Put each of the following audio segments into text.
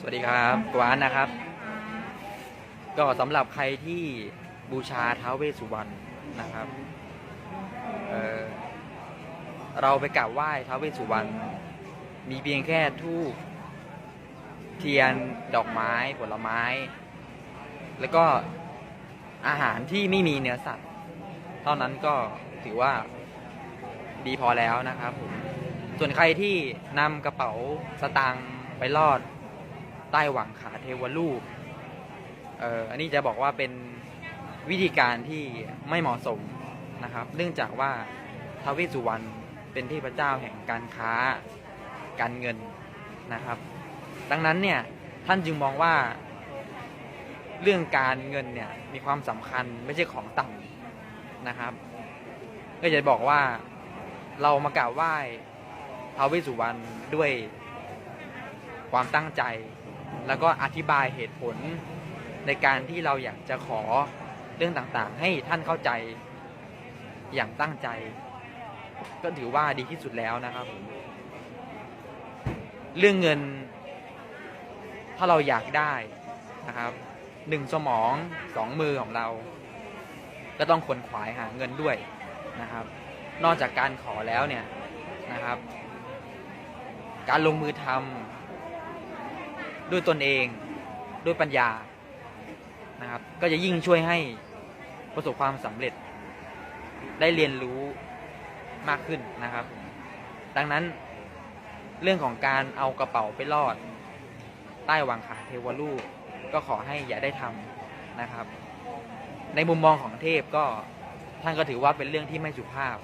สวัสดีครับกวานนะครับ ก็สำหรับใครที่บูชาท้าวเวสสุวรรณนะครับเเราไปกราบไหว้ท้าวเวสสุวรรณมีเพียงแค่ทูบเทียนดอกไม้ผลไม้ แล้วก็อาหารที่ไม่มีเนื้อสัตว์ เท่านั้นก็ถือว่าดีพอแล้วนะครับผมส่วนใครที่นำกระเป๋าสตางค์ไปลอด ใต้หวังขาเทวรูปเอ่ออันนี้จะบอกว่าเป็นวิธีการที่ไม่เหมาะสมนะครับ เนื่องจากว่าทาวเวสสุวรรณเป็นเทพระเจ้าแห่งการค้าการเงินนะครับ ดังนั้นเนี่ยท่านจึงมองว่าเรื่องการเงินเนี่ยมีความสำคัญไม่ใช่ของต่ำนะครับ ก็จะบอกว่าเรามากราบไหว้ท้าวเวสสุวรรณด้วยความตั้งใจ แล้วก็อธิบายเหตุผลในการที่เราอยากจะขอเรื่องต่างๆ ให้ท่านเข้าใจอย่างตั้งใจ ก็ถือว่าดีที่สุดแล้วนะครับผมเรื่องเงิน ถ้าเราอยากได้นะครับหนึ่งสมองสองมือของเรา ก็ต้องขวนขวายหาเงินด้วยนะครับ นอกจากการขอแล้วเนี่ยนะครับ การลงมือทำ ด้วยตนเอง ด้วยปัญญานะครับ ก็จะยิ่งช่วยให้ประสบความสำเร็จ ได้เรียนรู้มากขึ้นนะครับ ดังนั้นเรื่องของการเอากระเป๋าไปลอด ใต้วังขาเทวรูป ก็ขอให้อย่าได้ทำนะครับ ในมุมมองของเทพก็ท่านก็ถือว่าเป็นเรื่องที่ไม่สุภาพ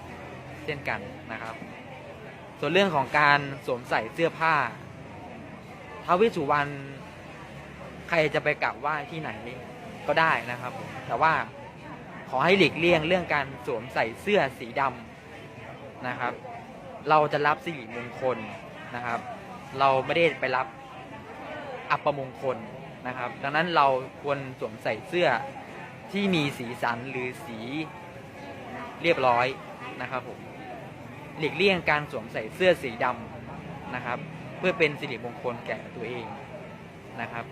เช่นกันนะครับ ส่วนเรื่องของการสวมใส่เสื้อผ้า ท้าวเวสสุวรรณใครจะไปกราบไหว้ที่ไหนก็ได้นะครับผมแต่ว่าขอให้หลีกเลี่ยงเรื่องการสวมใส่เสื้อสีดำนะครับ เราจะรับสิริมงคลนะครับ เราไม่ได้ไปรับอัปมงคลนะครับ ดังนั้นเราควรสวมใส่เสื้อที่มีสีสันหรือสีเรียบร้อยนะครับผมหลีกเลี่ยงการสวมใส่เสื้อสีดำนะครับ พื่อเป็นสิริมงคลแก่ตัวเองนะครับ